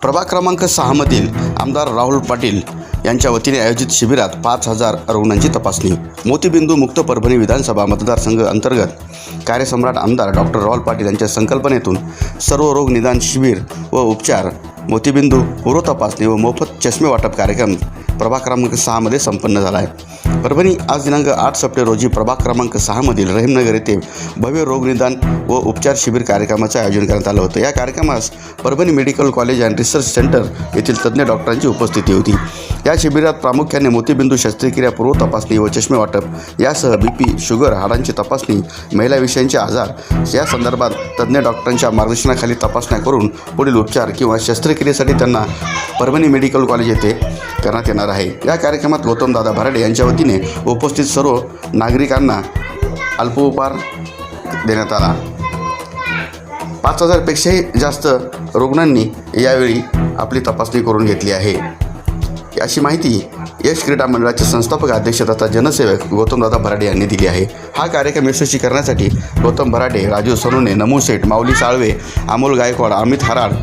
प्रभाग क्रमांक सहामधील आमदार राहुल पाटील यांच्या वतीने आयोजित शिबिरात पाच हजार रुग्णांची तपासणी. मोतीबिंदू मुक्त परभणी विधानसभा मतदारसंघ अंतर्गत कार्यसम्राट आमदार डॉक्टर राहुल पाटील यांच्या संकल्पनेतून सर्व रोग निदान शिबिर व उपचार मोतीबिंदू पूर्व तपासणी व मोफत चष्मे वाटप कार्यक्रम प्रभाग क्रमांक सहामध्ये संपन्न झाला आहे. परभणी आज दिनांक आठ सप्टेंबर रोजी प्रभाग क्रमांक सहामधील रहीमनगर येथे भव्य रोगनिदान व उपचार शिबिर कार्यक्रमाचं आयोजन करण्यात आलं होतं. या कार्यक्रमास Parbhani medical college and research centre येथील तज्ज्ञ डॉक्टरांची उपस्थिती होती. या शिबिरात प्रामुख्याने मोतीबिंदू शस्त्रक्रिया पूर्व तपासणी व चष्मे वाटप यासह बी पी शुगर हाडांची तपासणी महिलाविषयींचे आजार या संदर्भात तज्ज्ञ डॉक्टरांच्या मार्गदर्शनाखाली तपासण्या करून पुढील उपचार किंवा शस्त्रक्रियेसाठी त्यांना परभणी मेडिकल कॉलेज येथे करण्यात येणार आहे. या कार्यक्रमात गौतमदादा भराडे यांच्या वतीने उपस्थित सर्व नागरिकांना अल्पोपहार देण्यात आला. पाच हजारपेक्षाही जास्त रुग्णांनी यावेळी आपली तपासणी करून घेतली आहे. अशी माहिती यश क्रीडा मंडळाचे संस्थापक अध्यक्ष तथा जनसेवक गौतमदादा भराडे यांनी दिली आहे. हा कार्यक्रम यशस्वी करण्यासाठी गौतम भराडे राजू सोनुने नमू सेठ माऊली साळवे अमोल गायकवाड अमित हराड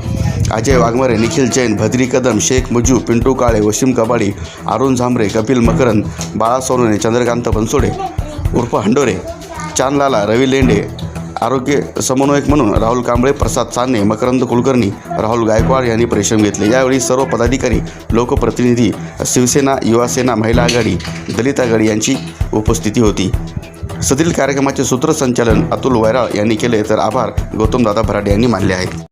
अजय वाघमारे निखिल जैन भद्री कदम शेख मुजू पिंटू काळे वशीम कबाडी अरुण झांबरे कपिल मकरंद बाळा सोनुने चंद्रकांत बनसोडे उर्फ हंडोरे चांदलाला रवी लेंडे आरोग्य समन्वयक म्हणून राहुल कांबळे प्रसाद चांदणे मकरंद कुलकर्णी राहुल गायकवाड यांनी परिश्रम घेतले. यावेळी सर्व पदाधिकारी लोकप्रतिनिधी शिवसेना युवासेना महिला आघाडी दलित आघाडी यांची उपस्थिती होती. सदरील कार्यक्रमाचे सूत्रसंचालन अतुल वैराळ यांनी केले तर आभार गौतमदादा भराडे यांनी मानले आहेत.